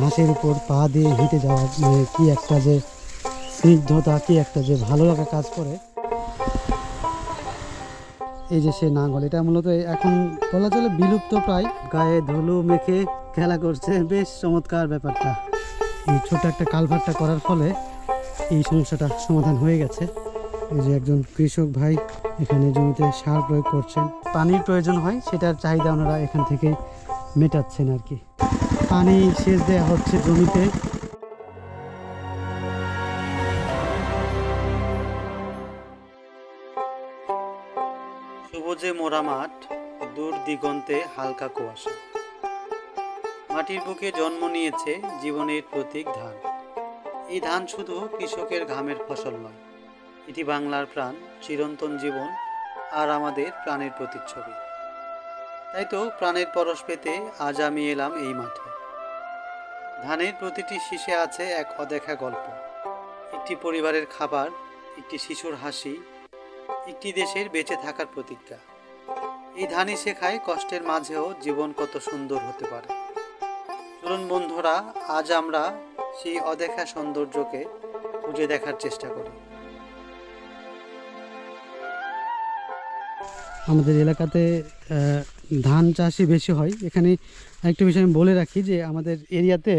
ঘাসের উপর পা দিয়ে হেঁটে যাওয়া মানে কি একটা যে স্নিগ্ধতা কি একটা যে ভালো লাগা কাজ করে। এই যে সে নাঙ্গল এটা মূলত এখন বলা চলে বিলুপ্ত প্রায়। গায়ে ধুলো মেখে খেলা করছে বেশ চমৎকার ব্যাপারটা। এই ছোট একটা কালভারটা করার ফলে এই সমস্যাটা সমাধান হয়ে গেছে। এই যে একজন কৃষক ভাই এখানে জমিতে সার প্রয়োগ করছেন। পানির প্রয়োজন হয় সেটার চাহিদা ওনারা এখান থেকে মেটাচ্ছেন আর কি। পানি সেচ দেওয়া হচ্ছে জমিতে। সবুজে মোরা মাঠ, দূর দিগন্তে হালকা কুয়াশা। মাটির বুকে জন্ম নিয়েছে জীবনের প্রতীক ধান। এই ধান শুধু কৃষকের ঘামের ফসল নয়, এটি বাংলার প্রাণ, চিরন্তন জীবন আর আমাদের প্রাণের প্রতিচ্ছবি। তাই তো প্রাণের পরশ পেতে আজ আমি এলাম এই মাঠে। ধানের প্রতিটি শীষে আছে এক অদেখা গল্প। একটি পরিবারের খাবার, একটি শিশুর হাসি, একটি দেশের বেঁচে থাকার প্রতিজ্ঞা। এই ধানই শেখায় কষ্টের মাঝেও জীবন কত সুন্দর হতে পারে। চলুন বন্ধুরা, আজ আমরা সেই অদেখা সৌন্দর্যকে খুঁজে দেখার চেষ্টা করি। আমাদের এলাকাতে ধান চাষই বেশি হয়। এখানে আরেকটা বিষয় আমি বলে রাখি যে, আমাদের এরিয়াতে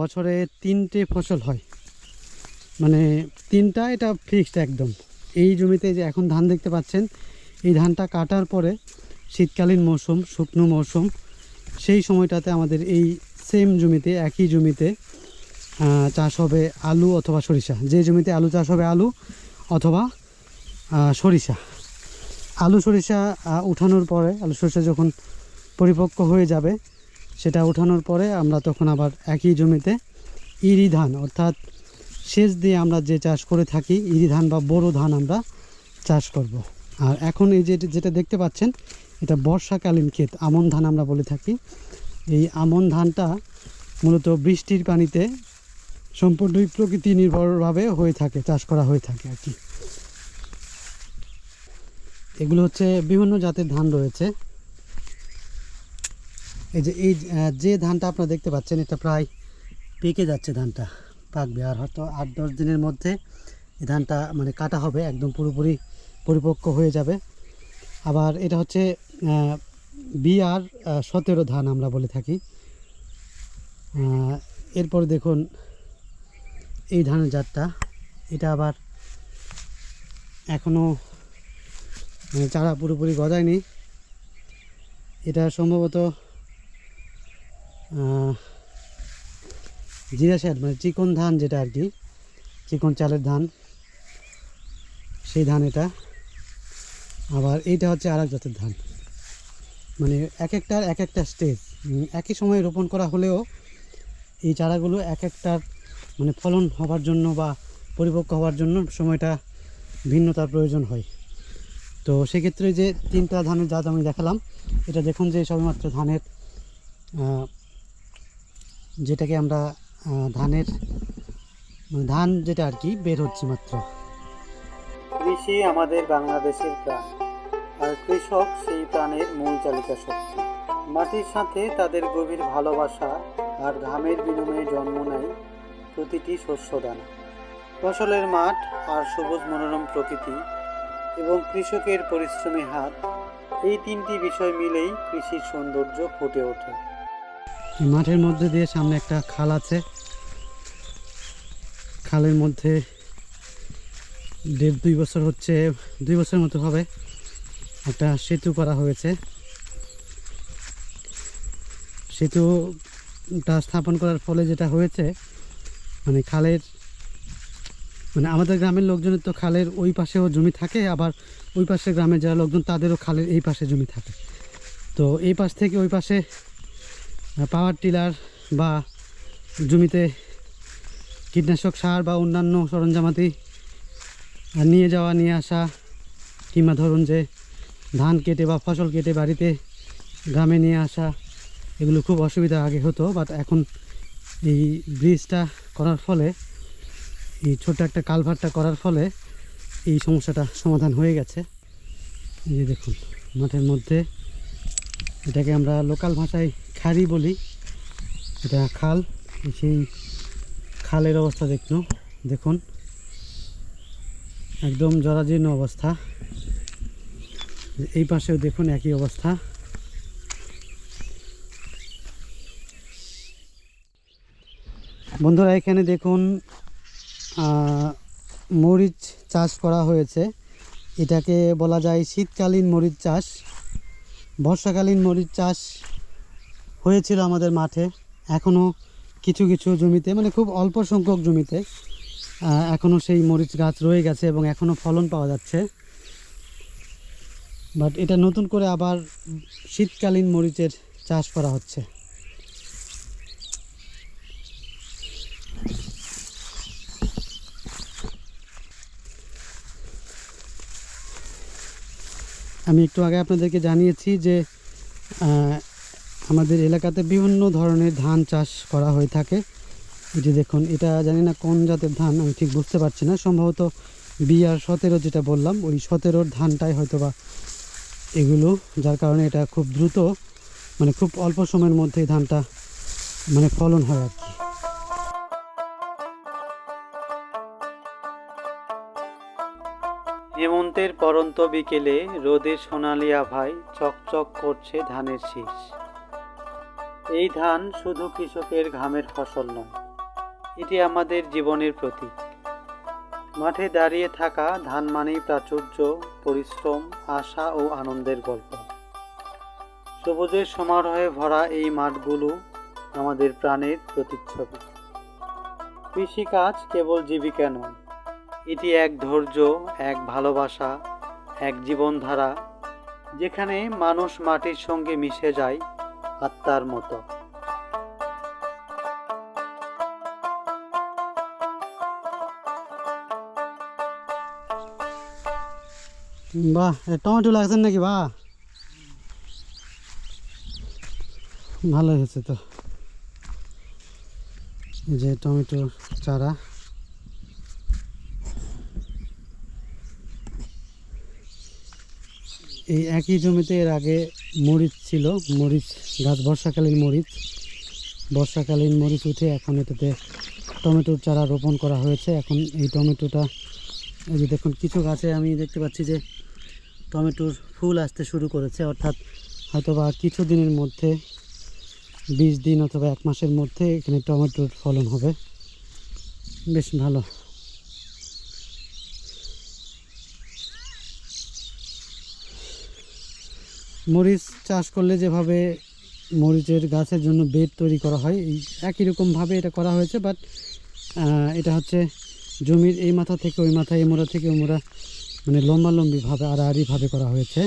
বছরে তিনটে ফসল হয়। মানে তিনটা এটা ফিক্সড একদম। এই জমিতে যে এখন ধান দেখতে পাচ্ছেন, এই ধানটা কাটার পরে শীতকালীন মৌসুম, শুকনো মৌসুম, সেই সময়টাতে আমাদের এই সেম জমিতে, একই জমিতে চাষ হবে আলু অথবা সরিষা। যে জমিতে আলু চাষ হবে আলু অথবা সরিষা। আলু সরিষা উঠানোর পরে, আলু সরিষা যখন পরিপক্ক হয়ে যাবে, সেটা উঠানোর পরে আমরা তখন আবার একই জমিতে ইরি ধান, অর্থাৎ সেচ দিয়ে আমরা যে চাষ করে থাকি, ইরি ধান বা বোরো ধান আমরা চাষ করব। আর এখন এই যে যেটা দেখতে পাচ্ছেন, এটা বর্ষাকালীন ক্ষেত, আমন ধান আমরা বলে থাকি এই আমন ধানটা মূলত বৃষ্টির পানিতে সম্পূর্ণই প্রকৃতি নির্ভরভাবে হয়ে থাকে, চাষ করা হয়ে থাকে আর কি এগুলো হচ্ছে বিভিন্ন জাতের ধান রয়েছে। এই যে এই যে ধানটা আপনারা দেখতে পাচ্ছেন, এটা প্রায় পেকে যাচ্ছে ধানটা, পাকবে। আর হয়তো আট, দশ দিনের মধ্যে এই ধানটা মানে কাটা হবে, একদম পুরোপুরি পরিপক্ক হয়ে যাবে। আবার এটা হচ্ছে বিআর সতেরো ধান আমরা বলে থাকি। এরপরে দেখুন এই ধানের জাতটা। এটা আবার এখনও চারা পুরোপুরি গজায়নি। এটা সম্ভবত জিরা মানে চিকন ধান যেটা আর কি, চিকন চালের ধান, সেই ধান এটা। আবার এইটা হচ্ছে আর এক জাতের ধান। মানে এক একটার এক একটা স্টেজ একই সময়ে রোপণ করা হলেও এই চারাগুলো এক একটার মানে ফলন হওয়ার জন্য বা পরিপক্ক হওয়ার জন্য সময়টা ভিন্নতার প্রয়োজন হয়। তো সেক্ষেত্রে যে তিনটা ধানের জাত আমি দেখালাম, এটা দেখুন যে সবেমাত্র ধানের যেটাকে আমরা ধানের মানে ধান যেটা আর কি, বের হচ্ছে মাত্র। কৃষি আমাদের বাংলাদেশের প্রাণ, আর কৃষক সেই প্রাণের মূল চালিকা শক্তি। মাটির সাথে তাদের গভীর ভালোবাসা আর ঘামের বিনিময়ে জন্ম নেয় প্রতিটি শস্য দানা। ফসলের মাঠ আর সবুজ মনোরম প্রকৃতি এবং কৃষকের পরিশ্রমী হাত, এই তিনটি বিষয় মিলেই কৃষির সৌন্দর্য ফুটে ওঠে। মাঠের মধ্যে দিয়ে সামনে একটা খাল আছে। খালের মধ্যে দেড় দুই বছর হচ্ছে, দুই বছর মতো হবে। একটা সেতু করা হয়েছে। সেতুটা স্থাপন করার ফলে যেটা হয়েছে মানে খালের মানে আমাদের গ্রামের লোকজনের তো খালের ওই পাশেও জমি থাকে, আবার ওই পাশের গ্রামের যারা লোকজন তাদেরও খালের এই পাশে জমি থাকে। তো এই পাশ থেকে ওই পাশে পাওয়ার টিলার বা জমিতে কীটনাশক সার বা অন্যান্য সরঞ্জামাতি নিয়ে যাওয়া, নিয়ে আসা, কিংবা ধরুন যে ধান কেটে বা ফসল কেটে বাড়িতে গ্রামে নিয়ে আসা, এগুলো খুব অসুবিধা আগে হতো বাট এখন এই ব্রিজটা করার ফলে এই ছোট একটা কালভারটা করার ফলে এই সমস্যাটা সমাধান হয়ে গেছে। এই যে দেখুন, মাঠের মধ্যে এটাকে আমরা লোকাল ভাষায় খারি বলি। এটা খাল, সেই খালের অবস্থা দেখুন দেখুন। একদম জরাজীর্ণ অবস্থা। এই পাশেও দেখুন একই অবস্থা। বন্ধুরা, এখানে দেখুন মরিচ চাষ করা হয়েছে। এটাকে বলা যায় শীতকালীন মরিচ চাষ। বর্ষাকালীন মরিচ চাষ হয়েছিল আমাদের মাঠে। এখনও কিছু কিছু জমিতে মানে খুব অল্প সংখ্যক জমিতে এখনও সেই মরিচ গাছ রয়ে গেছে এবং এখনও ফলন পাওয়া যাচ্ছে। বাট এটা নতুন করে আবার শীতকালীন মরিচের চাষ করা হচ্ছে। আমি একটু আগে আপনাদেরকে জানিয়েছি যে আমাদের এলাকাতে বিভিন্ন ধরনের ধান চাষ করা হয়ে থাকে। যে দেখুন, এটা জানি না কোন জাতের ধান, আমি ঠিক বুঝতে পারছি না। সম্ভবত বিআর সতেরো যেটা বললাম, ওই সতেরোর ধানটাই হয়তো বা এগুলো, যার কারণে এটা খুব দ্রুত মানে খুব অল্প সময়ের মধ্যেই ধানটা মানে ফলন হয় আর কি। হেমন্তের পরন্ত বিকেলে রোদের সোনালি আভায় চকচক করছে ধানের শীষ। এই ধান শুধু কৃষকের ঘামের ফসল নয়, এটি আমাদের জীবনের প্রতীক। মাঠে দাঁড়িয়ে থাকা ধান মানেই প্রাচুর্য, পরিশ্রম, আশা ও আনন্দের গল্প। সবুজের সমারোহে ভরা এই মাঠগুলো আমাদের প্রাণের প্রতিচ্ছবি। কৃষিকাজ কেবল জীবিকা নয় এটি এক ধৈর্য, এক ভালোবাসা, এক জীবনধারা, যেখানে মানুষ মাটির সঙ্গে মিশে যায় আত্মার মতো। বাহ টমেটো লাগছেন নাকি বা ভালো হয়েছে তো। যে টমেটো চারা। এই একই জমিতে এর আগে মরিচ ছিল, মরিচ গাছ, বর্ষাকালীন মরিচ। বর্ষাকালীন মরিচ উঠে এখন এটাতে টমেটোর চারা রোপণ করা হয়েছে। এখন এই টমেটোটা, এই যে দেখুন, কিছু গাছে আমি দেখতে পাচ্ছি যে টমেটোর ফুল আসতে শুরু করেছে। অর্থাৎ হয়তোবা কিছু দিনের মধ্যে, বিশ দিন অথবা এক মাসের মধ্যে এখানে টমেটোর ফলন হবে। বেশ ভালো। মরিচ চাষ করলে যেভাবে মরিচের গাছের জন্য বেড তৈরি করা হয়, এই একই রকমভাবে এটা করা হয়েছে বাট এটা হচ্ছে জমির এই মাথা থেকে ওই মাথা এই মোড়া থেকে ওই মোড়া মানে লম্বালম্বিভাবে, আড়াআড়িভাবে করা হয়েছে।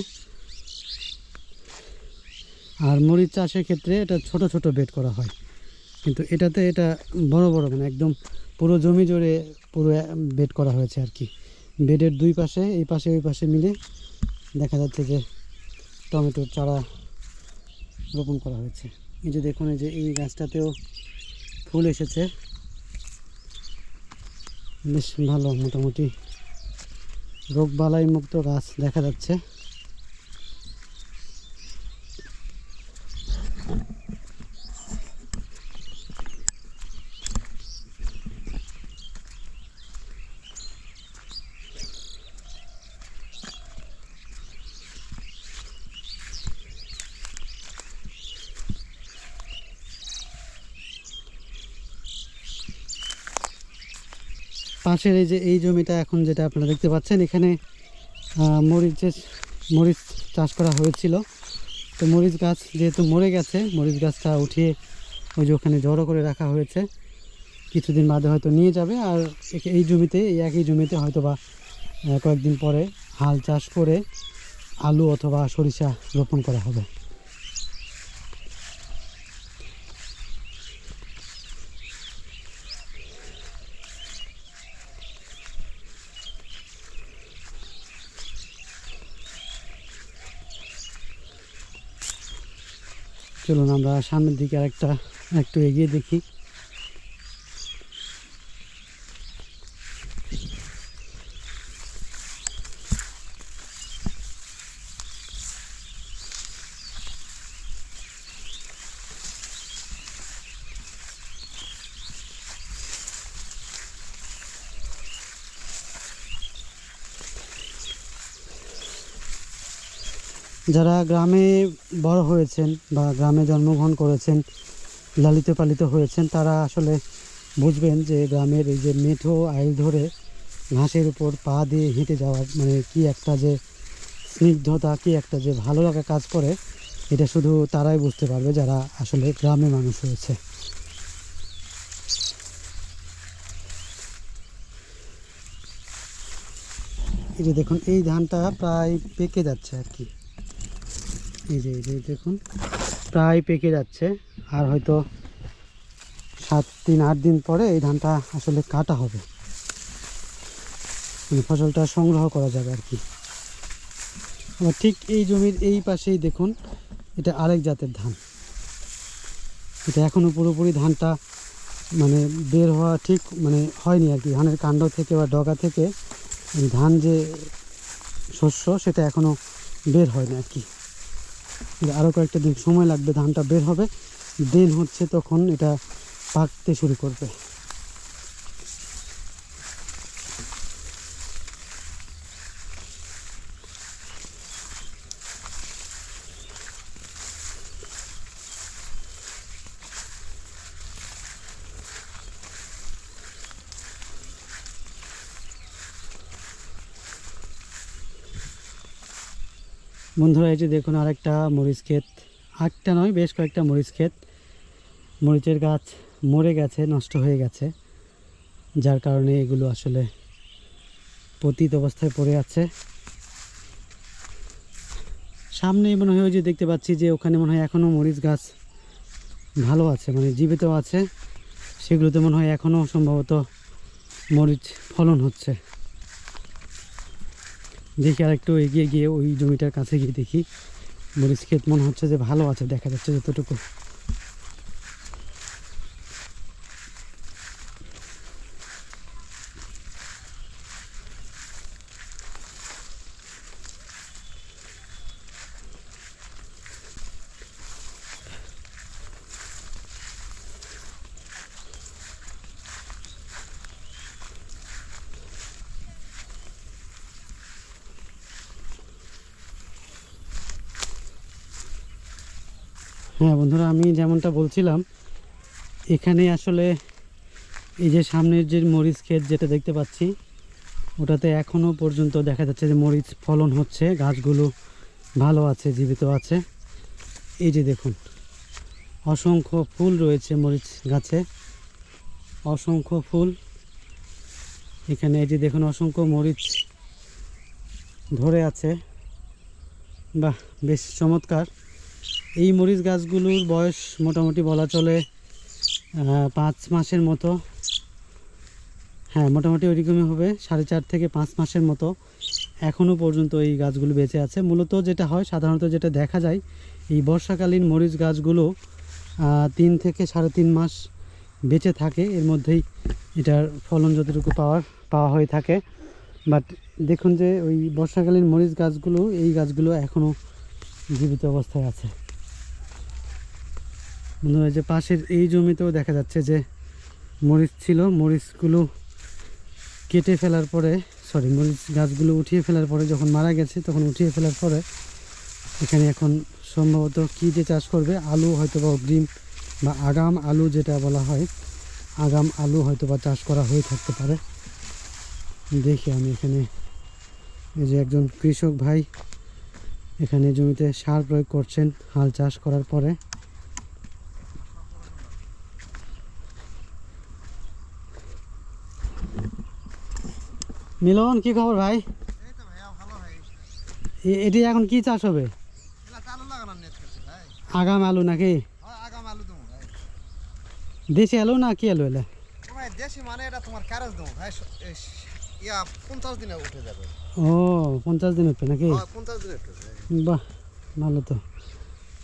আর মরিচ চাষের ক্ষেত্রে এটা ছোট ছোট বেড করা হয়, কিন্তু এটাতে এটা বড় বড় মানে একদম পুরো জমি জুড়ে পুরো বেড করা হয়েছে আর কি। বেডের দুই পাশে, এই পাশে, ওই পাশে মিলে দেখা যাচ্ছে যে টমেটোর চারা রোপণ করা হয়েছে। এই যে দেখুন যে এই গাছটাতেও ফুল এসেছে। বেশ ভালো, মোটামুটি রোগবালাই মুক্ত গাছ দেখা যাচ্ছে। পাশের এই যে, এই জমিটা এখন যেটা আপনারা দেখতে পাচ্ছেন, এখানে মরিচের, মরিচ চাষ করা হয়েছিল। তো মরিচ গাছ যেহেতু মরে গেছে, মরিচ গাছটা উঠিয়ে ওই যে ওখানে জড়ো করে রাখা হয়েছে। কিছুদিন বাদে হয়তো নিয়ে যাবে, আর এই জমিতে, এই একই জমিতে হয়তো বা কয়েকদিন পরে হাল চাষ করে আলু অথবা সরিষা রোপণ করা হবে। চলুন আমরা সামনের দিকে আরেকটা একটু এগিয়ে দেখি। যারা গ্রামে বড় হয়েছেন বা গ্রামে জন্মগ্রহণ করেছেন, লালিত পালিত হয়েছেন, তারা আসলে বুঝবেন যে গ্রামের এই যে মেঠো আইল ধরে ঘাসের উপর পা দিয়ে হেঁটে যাওয়ার মানে কি একটা যে স্নিগ্ধতা, কি একটা যে ভালো লাগা কাজ করে, এটা শুধু তারাই বুঝতে পারবে যারা আসলে গ্রামে মানুষ হয়েছে। এই যে দেখুন, এই ধানটা প্রায় পেকে যাচ্ছে আর কি। এই যে, এই দেখুন। প্রায় পেকে যাচ্ছে। আর হয়তো সাত দিন, আট দিন পরে এই ধানটা আসলে কাটা হবে। মানে ফসলটা সংগ্রহ করা যাবে আর কি। ঠিক এই জমির এই পাশেই দেখুন, এটা আরেক জাতের ধান। এটা এখনও পুরোপুরি ধানটা মানে বের হওয়া ঠিক মানে হয়নি আর কি। ধানের কাণ্ড থেকে বা ডগা থেকে ধান যে শস্য, সেটা এখনও বের হয় না আর কি। আরও কয়েকটা দিন সময় লাগবে, ধানটা বের হবে, দেন হচ্ছে তখন এটা পাকতে শুরু করবে। বন্ধুরা, এই যে দেখুন আরেকটা মরিচ ক্ষেত। একটা নয়, বেশ কয়েকটা মরিচ ক্ষেত। মরিচের গাছ মরে গেছে, নষ্ট হয়ে গেছে, যার কারণে এগুলো আসলে পতিত অবস্থায় পড়ে আছে। সামনে মনে হয় যে দেখতে পাচ্ছি যে ওখানে মনে হয় এখনও মরিচ গাছ ভালো আছে মানে জীবিত আছে। সেগুলোতে মনে হয় এখনও সম্ভবত মরিচ ফলন হচ্ছে। দেখি আর একটু এগিয়ে গিয়ে ওই জমিটার কাছে গিয়ে দেখি। মরিচ ক্ষেত মনে হচ্ছে যে ভালো আছে, দেখা যাচ্ছে যতটুকু। হ্যাঁ বন্ধুরা, আমি যেমনটা বলছিলাম, এখানে আসলে এই যে সামনের যে মরিচ ক্ষেত যেটা দেখতে পাচ্ছি, ওটাতে এখনও পর্যন্ত দেখা যাচ্ছে যে মরিচ ফলন হচ্ছে, গাছগুলো ভালো আছে, জীবিত আছে। এই যে দেখুন, অসংখ্য ফুল রয়েছে মরিচ গাছে। অসংখ্য ফুল। এখানে এই যে দেখুন, অসংখ্য মরিচ ধরে আছে। বাহ, বেশ চমৎকার। এই মরিচ গাছগুলোর বয়স মোটামুটি বলা চলে পাঁচ মাসের মতো। হ্যাঁ মোটামুটি ওইরকমই হবে, সাড়ে চার থেকে পাঁচ মাসের মতো। এখনও পর্যন্ত এই গাছগুলো বেঁচে আছে। মূলত যেটা হয়, সাধারণত যেটা দেখা যায়, এই বর্ষাকালীন মরিচ গাছগুলো তিন থেকে সাড়ে তিন মাস বেঁচে থাকে। এর মধ্যেই এটার ফলন যতটুকু পাওয়ার, পাওয়া হয়ে থাকে। বাট দেখুন যে, ওই বর্ষাকালীন মরিচ গাছগুলো, এই গাছগুলো এখনও জীবিত অবস্থায় আছে। বন্ধুরা, এই যে পাশের এই জমিতেও দেখা যাচ্ছে যে মরিচ ছিল মরিচগুলো কেটে ফেলার পরে সরি মরিচ গাছগুলো উঠিয়ে ফেলার পরে যখন মারা গেছে তখন উঠিয়ে ফেলার পরে এখানে এখন সম্ভবত কী যে চাষ করবে? আলু হয়তো বা অগ্রিম বা আগাম আলু যেটা বলা হয় আগাম আলু হয়তো বা চাষ করা হয়ে থাকতে পারে। দেখি আমি এখানে এই যে একজন কৃষক ভাই এখানে জমিতে সার প্রয়োগ করছেন হাল চাষ করার পরে। মিলন কি খবর ভাই? এটি এখন কি চাষ হবে? আগাম আলু নাকি? দেশি আলু না কি আলু এলে? ও দেশি মানে এটা তোমার ক্যারেজ দেবো ভাই ইয়া পঞ্চাশ দিনে উঠে যাবে। ও পঞ্চাশ দিন উঠবে নাকি? পঞ্চাশ দিনে উঠে যাবে। বাহ ভালো তো।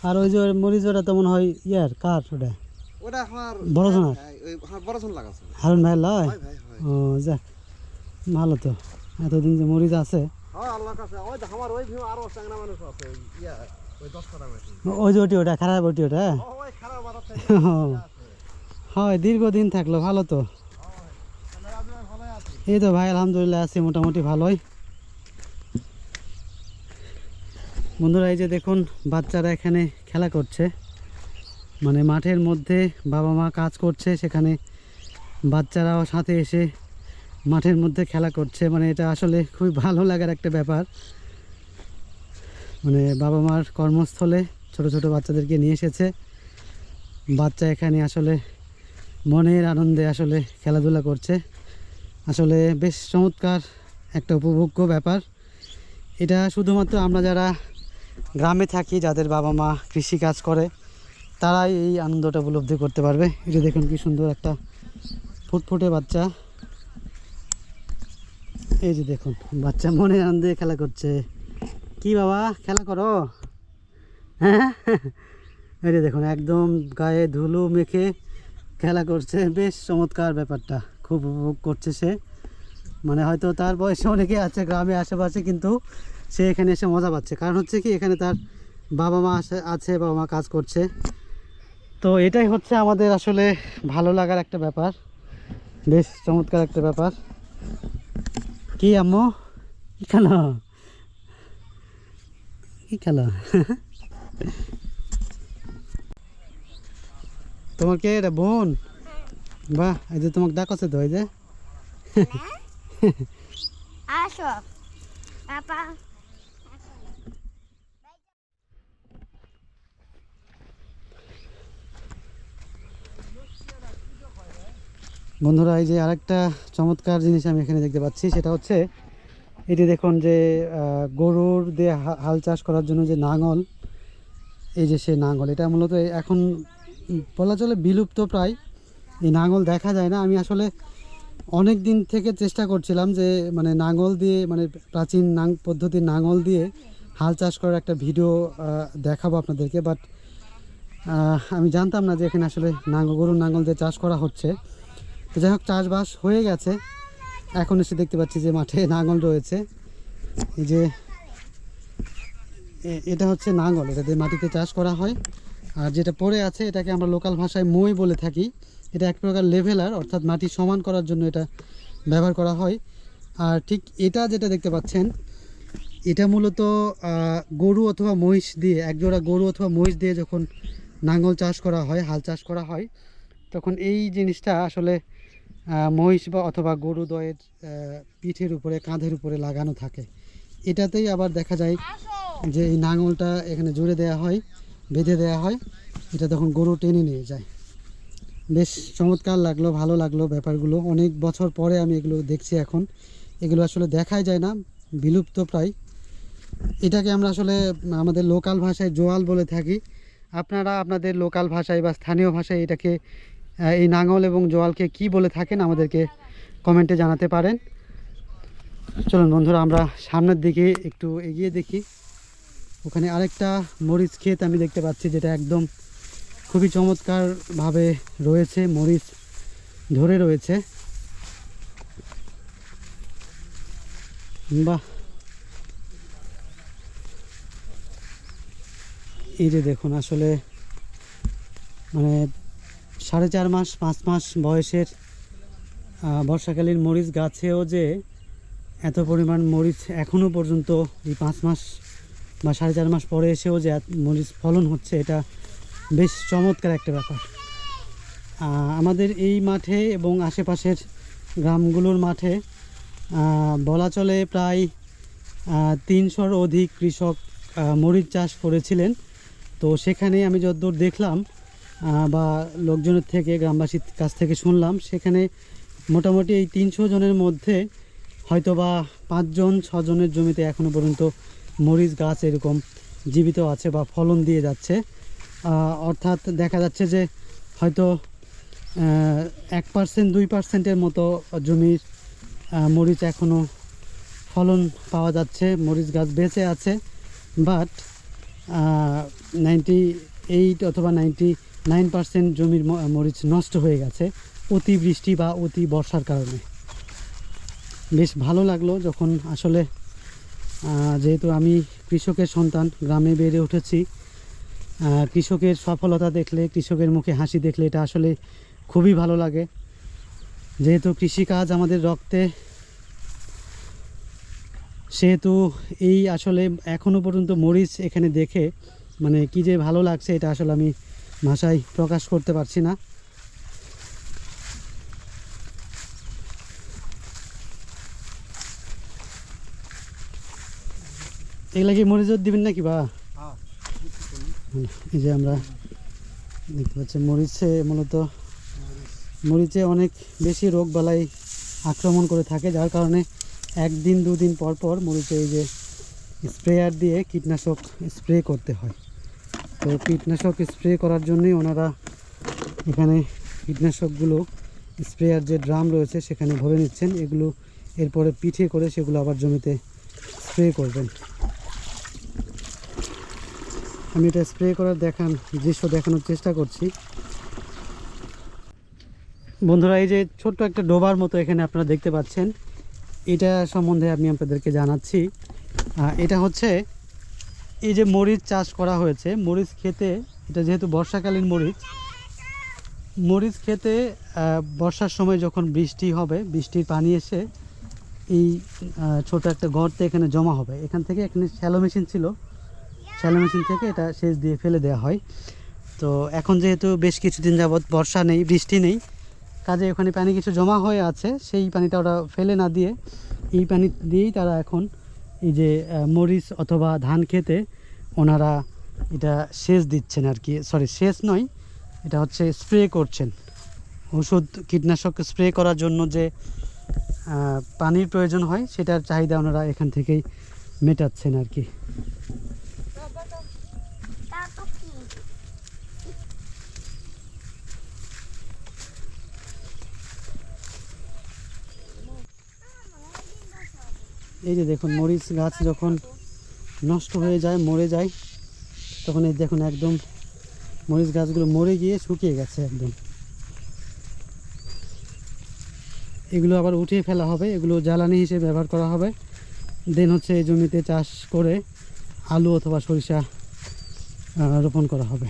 আর ওই যে মরিচ ওটা তো মনে হয় ইয়ার কার ওটা? ওটা আমার বড় হ্যাঁ বড় হারুন ভাই লয়? হয় হয় ও যাক ভালো তো। এতদিন যে মরিচ আছে। হয় ওই যে ওটি ওটা খারাপ ওটি ওটা থেকে হয় দীর্ঘদিন থাকল ভালো তো। এই তো ভাই আলহামদুলিল্লাহ আছি মোটামুটি ভালোই। বন্ধুরা, এই যে দেখুন, বাচ্চারা এখানে খেলা করছে। মানে মাঠের মধ্যে বাবা মা কাজ করছে, সেখানে বাচ্চারাও সাথে এসে মাঠের মধ্যে খেলা করছে। মানে এটা আসলে খুবই ভালো লাগার একটা ব্যাপার। মানে বাবা মার কর্মস্থলে ছোট ছোট বাচ্চাদেরকে নিয়ে এসেছে। বাচ্চা এখানে আসলে মনের আনন্দে আসলে খেলাধুলা করছে। আসলে বেশ চমৎকার একটা উপভোগ্য ব্যাপার। এটা শুধুমাত্র আমরা যারা গ্রামে থাকি, যাদের বাবা মা কৃষি কাজ করে, তারাই এই আনন্দটা উপলব্ধি করতে পারবে। এটা দেখুন কি সুন্দর একটা ফুটফুটে বাচ্চা। এই যে দেখুন, বাচ্চা মনে আনন্দে খেলা করছে। কি বাবা, খেলা করো? হ্যাঁ? এই যে দেখুন, একদম গায়ে ধুলো মেখে খেলা করছে। বেশ চমৎকার ব্যাপারটা, খুব উপভোগ করছে সে। মানে হয়তো তার বয়সে অনেকে আছে, গ্রামে আশেপাশে, কিন্তু সে এখানে এসে মজা পাচ্ছে। কারণ হচ্ছে কি, এখানে তার বাবা মা আসে- আছে, বাবা মা কাজ করছে। তো এটাই হচ্ছে আমাদের আসলে ভালো লাগার একটা ব্যাপার। বেশ চমৎকার একটা ব্যাপার। কি আম্মু? কি খেলো? কি খেলো? তোমার কে এটা, বোন? বাহ, এই যে তোমাকে ডাকছে তো, এই যে। আসো। পাপা বন্ধুরা, এই যে আরেকটা চমৎকার জিনিস আমি এখানে দেখতে পাচ্ছি, সেটা হচ্ছে এটি দেখুন যে গরুর দিয়ে হাল চাষ করার জন্য যে নাঙল, এই যে সে নাঙল, এটা মূলত এখন বলা চলে বিলুপ্ত প্রায়। এই নাঙল দেখা যায় না। আমি আসলে অনেক দিন থেকে চেষ্টা করছিলাম যে মানে নাঙল দিয়ে মানে প্রাচীন নাং, পদ্ধতির নাঙল দিয়ে হাল চাষ করার একটা ভিডিও দেখাবো আপনাদেরকে বাট আমি জানতাম না যে এখানে আসলে নাঙ্গল গরুর নাঙল দিয়ে চাষ করা হচ্ছে। তো যাই হোক, চাষবাস হয়ে গেছে। এখন এসে দেখতে পাচ্ছি যে মাঠে নাঙল রয়েছে। এই যে এটা হচ্ছে নাঙল, এটা দিয়ে মাটিতে চাষ করা হয়। আর যেটা পড়ে আছে, এটাকে আমরা লোকাল ভাষায় মই বলে থাকি। এটা এক প্রকার লেভেলার অর্থাৎ মাটি সমান করার জন্য এটা ব্যবহার করা হয়। আর ঠিক এটা যেটা দেখতে পাচ্ছেন, এটা মূলত গরু অথবা মহিষ দিয়ে, একজোড়া গরু অথবা মহিষ দিয়ে যখন নাঙল চাষ করা হয়, হাল চাষ করা হয়, তখন এই জিনিসটা আসলে মহিষ বা অথবা গরু দয়ের পিঠের উপরে, কাঁধের উপরে লাগানো থাকে। এটাতেই আবার দেখা যায় যে এই নাঙলটা এখানে জুড়ে দেওয়া হয়, বেঁধে দেওয়া হয়। এটা তখন গরু টেনে নিয়ে যায়। বেশ চমৎকার লাগল, ভালো লাগল ব্যাপারগুলো। অনেক বছর পরে আমি এগুলো দেখছি এখন। এগুলো আসলে দেখাই যায় না, বিলুপ্ত প্রায়। এটাকে আমরা আসলে আমাদের লোকাল ভাষায় জোয়াল বলে থাকি। আপনারা আপনাদের লোকাল ভাষায় বা স্থানীয় ভাষায় এটাকে এই নাঙল এবং জোয়ালকে কি বলে থাকেন আমাদেরকে কমেন্টে জানাতে পারেন। চলুন বন্ধুরা, আমরা সামনের দিকে একটু এগিয়ে দেখি। ওখানে আরেকটা মরিচ ক্ষেত আমি দেখতে পাচ্ছি, যেটা একদম খুবই চমৎকারভাবে রয়েছে, মরিচ ধরে রয়েছে। বাহ! এই যে দেখুন, আসলে মানে সাড়ে চার মাস, পাঁচ মাস বয়সের বর্ষাকালীন মরিচ গাছেও যে এত পরিমাণ মরিচ এখনও পর্যন্ত এই পাঁচ মাস বা সাড়ে চার মাস পরে এসেও যে মরিচ ফলন হচ্ছে, এটা বেশ চমৎকার একটা ব্যাপার। আমাদের এই মাঠে এবং আশেপাশের গ্রামগুলোর মাঠে বলা চলে প্রায় তিনশোর অধিক কৃষক মরিচ চাষ করেছিলেন। তো সেখানে আমি যতদূর দেখলাম বা লোকজনের থেকে, গ্রামবাসীর কাছ থেকে শুনলাম, সেখানে মোটামুটি এই তিনশো জনের মধ্যে হয়তো বা পাঁচজন, ছজনের জমিতে এখনও পর্যন্ত মরিচ গাছ এরকম জীবিত আছে বা ফলন দিয়ে যাচ্ছে। অর্থাৎ দেখা যাচ্ছে যে হয়তো এক পার্সেন্ট, দুই পার্সেন্টের মতো জমির মরিচ এখনও ফলন পাওয়া যাচ্ছে, মরিচ গাছ বেঁচে আছে। বাট নাইনটি এইট অথবা নাইনটি নাইন পার্সেন্ট জমির মরিচ নষ্ট হয়ে গেছে, অতিবৃষ্টি বা অতি বর্ষার কারণে। বেশ ভালো লাগল যখন আসলে যেহেতু আমি কৃষকের সন্তান, গ্রামে বেড়ে উঠেছি কৃষকের সফলতা দেখলে, কৃষকের মুখে হাসি দেখলে এটা আসলে খুবই ভালো লাগে। যেহেতু কৃষিকাজ আমাদের রক্তে, সেহেতু এই আসলে এখনও পর্যন্ত মরিচ এখানে দেখে মানে কি যে ভালো লাগছে এটা আসলে আমি ভাষায় প্রকাশ করতে পারছি না। এগুলা কি মরিচ দিবেন নাকি বা? এই যে আমরা দেখতে পাচ্ছি মরিচে মূলত মরিচে অনেক বেশি রোগ বালাই আক্রমণ করে থাকে, যার কারণে একদিন দুদিন পর পর মরিচে এই যে স্প্রেয়ার দিয়ে কীটনাশক স্প্রে করতে হয়। তো কীটনাশক স্প্রে করার জন্যই ওনারা এখানে কীটনাশকগুলো স্প্রেয়ার যে ড্রাম রয়েছে সেখানে ভরে নিচ্ছেন। এগুলো এরপরে পিঠে করে সেগুলো আবার জমিতে স্প্রে করবেন। আমি এটা স্প্রে করার দেখান, দৃশ্য দেখানোর চেষ্টা করছি। বন্ধুরা, এই যে ছোট্ট একটা ডোবার মতো এখানে আপনারা দেখতে পাচ্ছেন। এটা সম্বন্ধে আমি আপনাদেরকে জানাচ্ছি। এটা হচ্ছে এই যে মরিচ চাষ করা হয়েছে, মরিচ খেতে, এটা যেহেতু বর্ষাকালীন মরিচ মরিচ খেতে বর্ষার সময় যখন বৃষ্টি হবে, বৃষ্টির পানি এসে এই ছোট একটা গর্তে এখানে জমা হবে। এখান থেকে এখানে শ্যালো মেশিন ছিল। শ্যালো মেশিন থেকে এটা সেচ দিয়ে ফেলে দেওয়া হয়। তো এখন যেহেতু বেশ কিছুদিন যাবৎ বর্ষা নেই, বৃষ্টি নেই, কাজে ওখানে পানি কিছু জমা হয়ে আছে, সেই পানিটা ওরা ফেলে না দিয়ে, এই পানি দিয়েই তারা এখন এই যে মরিচ অথবা ধান খেতে ওনারা এটা সেচ দিচ্ছেন আর কি। সরি সেচ নয়, এটা হচ্ছে স্প্রে করছেন। ওষুধ কীটনাশক স্প্রে করার জন্য যে পানির প্রয়োজন হয়, সেটার চাহিদা ওনারা এখান থেকেই মেটাচ্ছেন আর কি। এই যে দেখুন, মরিচ গাছ যখন নষ্ট হয়ে যায়, মরে যায়, তখন এই দেখুন একদম মরিচ গাছগুলো মরে গিয়ে শুকিয়ে গেছে একদম। এগুলো আবার উঠিয়ে ফেলা হবে, এগুলো জ্বালানি হিসেবে ব্যবহার করা হবে। দেন হচ্ছে এই জমিতে চাষ করে আলু অথবা সরিষা রোপণ করা হবে।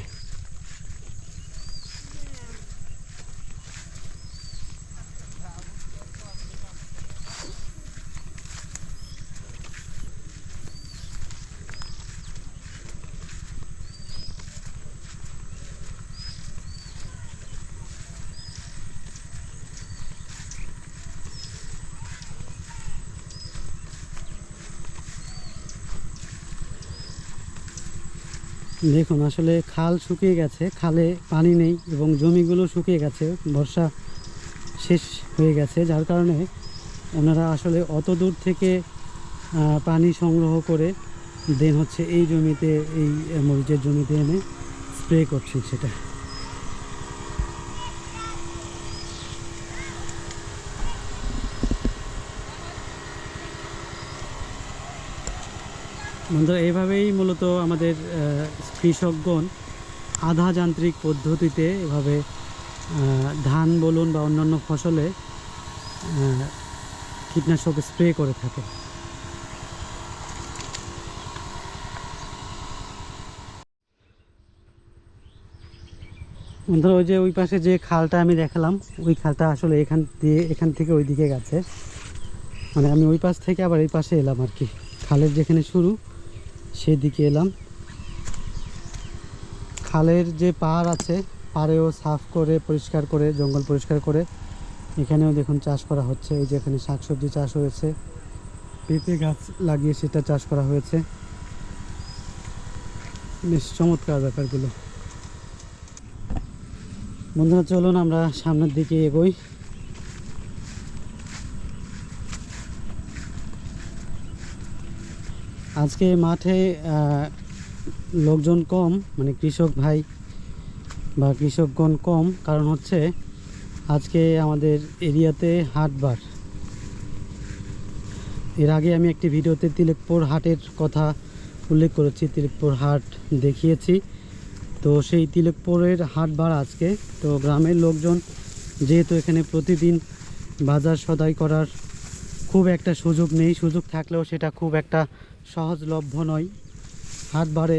দেখুন, আসলে খাল শুকিয়ে গেছে, খালে পানি নেই এবং জমিগুলো শুকিয়ে গেছে, বর্ষা শেষ হয়ে গেছে, যার কারণে ওনারা আসলে অত দূর থেকে পানি সংগ্রহ করে দেন হচ্ছে এই জমিতে, এই মরিচের জমিতে এনে স্প্রে করছে সেটা। বন্ধুরা এইভাবেই মূলত আমাদের কৃষকগণ আধা যান্ত্রিক পদ্ধতিতে এভাবে ধান বলুন বা অন্যান্য ফসলে কীটনাশক স্প্রে করে থাকে। বন্ধুরা, ওই যে ওই পাশে যে খালটা আমি দেখালাম, ওই খালটা আসলে এখান দিয়ে, এখান থেকে ওই দিকে গেছে। মানে আমি ওই পাশ থেকে আবার এই পাশে এলাম আর কি। খালের যেখানে শুরু সেদিকে এলাম। খালের যে পাহাড় আছে, পাড়েও সাফ করে, পরিষ্কার করে, জঙ্গল পরিষ্কার করে, এখানেও দেখুন চাষ করা হচ্ছে। এই যে এখানে শাকসবজি চাষ হয়েছে, পেঁপে গাছ লাগিয়ে সেটা চাষ করা হয়েছে। বেশ চমৎকার ব্যাপারগুলো। বন্ধুরা, চলুন আমরা সামনের দিকে এগোই। আজকে মাঠে লোকজন কম মানে কৃষক ভাই বা কৃষকগণ কম। কারণ হচ্ছে, আজকে আমাদের এরিয়াতে হাটবার। এর আগে আমি একটি ভিডিওতে তিলেকপুর হাটের কথা উল্লেখ করেছি, তিলেকপুর হাট দেখিয়েছি। তো সেই তিলেকপুরের হাটবার আজকে। তো গ্রামের লোকজন যেহেতু এখানে প্রতিদিন বাজার সদাই করার খুব একটা সুযোগ নেই। সুযোগ থাকলেও সেটা খুব একটা সহজলভ্য নয়। হাট বাড়ে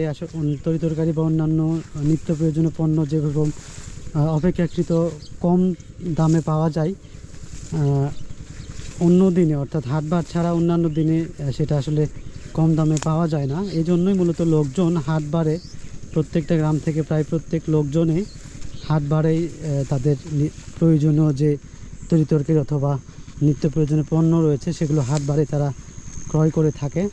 তরি তরকারি বা অন্যান্য নিত্য প্রয়োজনীয় পণ্য যেরকম অপেক্ষাকৃত কম দামে পাওয়া যায় অন্য দিনে, অর্থাৎ হাটবার ছাড়া অন্যান্য দিনে সেটা আসলে কম দামে পাওয়া যায় না। এই জন্যই মূলত লোকজন হাটবারে প্রত্যেকটা গ্রাম থেকে প্রায় প্রত্যেক লোকজনে হাটবারেই তাদের প্রয়োজনীয় যে তরিতরকারি অথবা নিত্য প্রয়োজনীয় পণ্য রয়েছে, সেগুলো হাট হাটবারে তারা ক্রয় করে থাকে।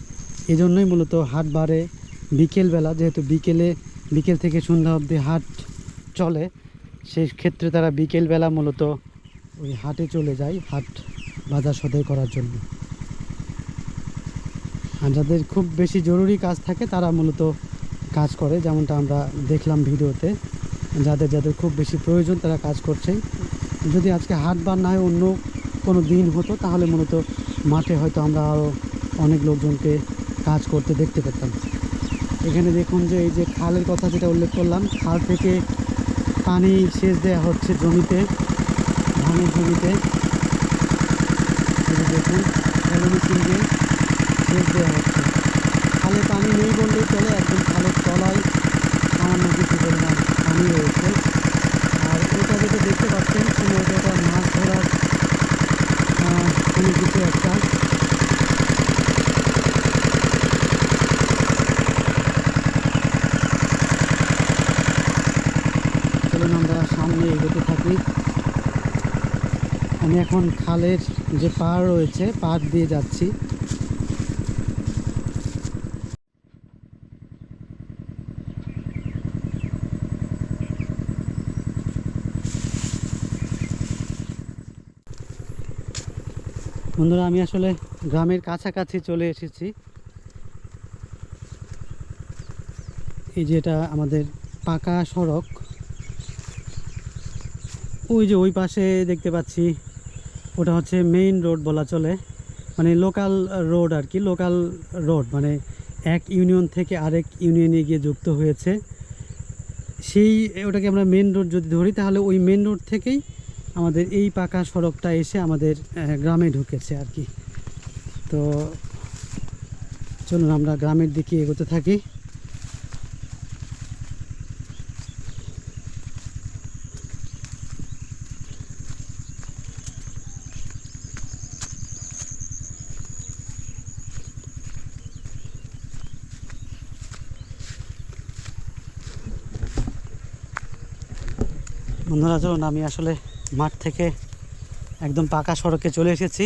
এই জন্যই মূলত হাটবারে বিকেলবেলা, যেহেতু বিকেলে, বিকেল থেকে সন্ধ্যা অবধি হাট চলে, সেই ক্ষেত্রে তারা বিকেলবেলা মূলত ওই হাটে চলে যায়, হাট বাজার সদাই করার জন্য। আর যাদের খুব বেশি জরুরি কাজ থাকে, তারা মূলত কাজ করে, যেমনটা আমরা দেখলাম ভিডিওতে। যাদের যাদের খুব বেশি প্রয়োজন, তারা কাজ করছে যদি আজকে হাট বার না হয়, অন্য কোনো দিন হতো, তাহলে মূলত মাঠে হয়তো আমরা আরও অনেক লোকজনকে কাজ করতে দেখতে পেতাম। এখানে দেখুন যে এই যে খালের কথা যেটা উল্লেখ করলাম, খাল থেকে পানি সেচ দেওয়া হচ্ছে জমিতে, ধানের জমিতে। দেখুন মেশিন দিয়ে সেচ দেওয়া হচ্ছে। খালে পানি নেই বললেই চলে, একদম খালের তলায় সামান্য কিছু পরিমাণ পানি রয়েছে। আর এটা যেটা দেখতে পাচ্ছেন এটা মাছ ধরার সামনে থাকি। আমি এখন খালের যে পাহাড় রয়েছে পাহাড় দিয়ে যাচ্ছি। বন্ধুরা, আমি আসলে গ্রামের কাছাকাছি চলে এসেছি। এই যে এটা আমাদের পাকা সড়ক। ওই যে ওই পাশে দেখতে পাচ্ছি, ওটা হচ্ছে মেইন রোড বলা চলে। মানে লোকাল রোড আর কি লোকাল রোড মানে এক ইউনিয়ন থেকে আরেক ইউনিয়নে গিয়ে যুক্ত হয়েছে। সেই, ওটাকে আমরা মেন রোড যদি ধরি, তাহলে ওই মেন রোড থেকেই আমাদের এই পাকা সড়কটা এসে আমাদের গ্রামে ঢুকেছে আর কি। তো চলুন আমরা গ্রামের দিকে এগোতে থাকি। বন্ধুরা, চলুন আমি আসলে মাঠ থেকে একদম পাকা সড়কে চলে এসেছি।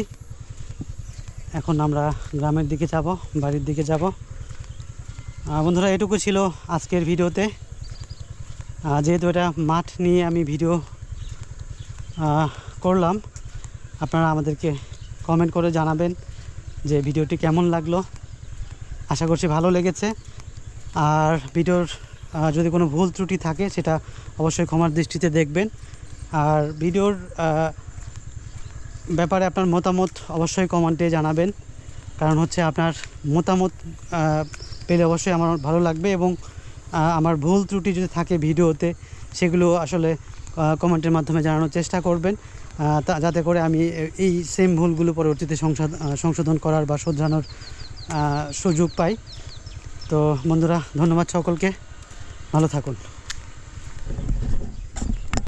এখন আমরা গ্রামের দিকে যাব, বাড়ির দিকে যাব। বন্ধুরা, এটুকু ছিল আজকের ভিডিওতে। যেহেতু এটা মাঠ নিয়ে আমি ভিডিও করলাম, আপনারা আমাদেরকে কমেন্ট করে জানাবেন যে ভিডিওটি কেমন লাগল। আশা করছি ভালো লেগেছে। আর ভিডিওর যদি কোনো ভুল ত্রুটি থাকে, সেটা অবশ্যই ক্ষমার দৃষ্টিতে দেখবেন। আর ভিডিওর ব্যাপারে আপনার মতামত অবশ্যই কমেন্টে জানাবেন। কারণ হচ্ছে আপনার মতামত পেলে অবশ্যই আমার ভালো লাগবে এবং আমার ভুল ত্রুটি যদি থাকে ভিডিওতে, সেগুলো আসলে কমেন্টের মাধ্যমে জানানোর চেষ্টা করবেন। তা, যাতে করে আমি এই সেম ভুলগুলো পরবর্তীতে সংশোধন করার বা শোধরানোর সুযোগ পাই। তো বন্ধুরা, ধন্যবাদ সকলকে। ভালো থাকুন।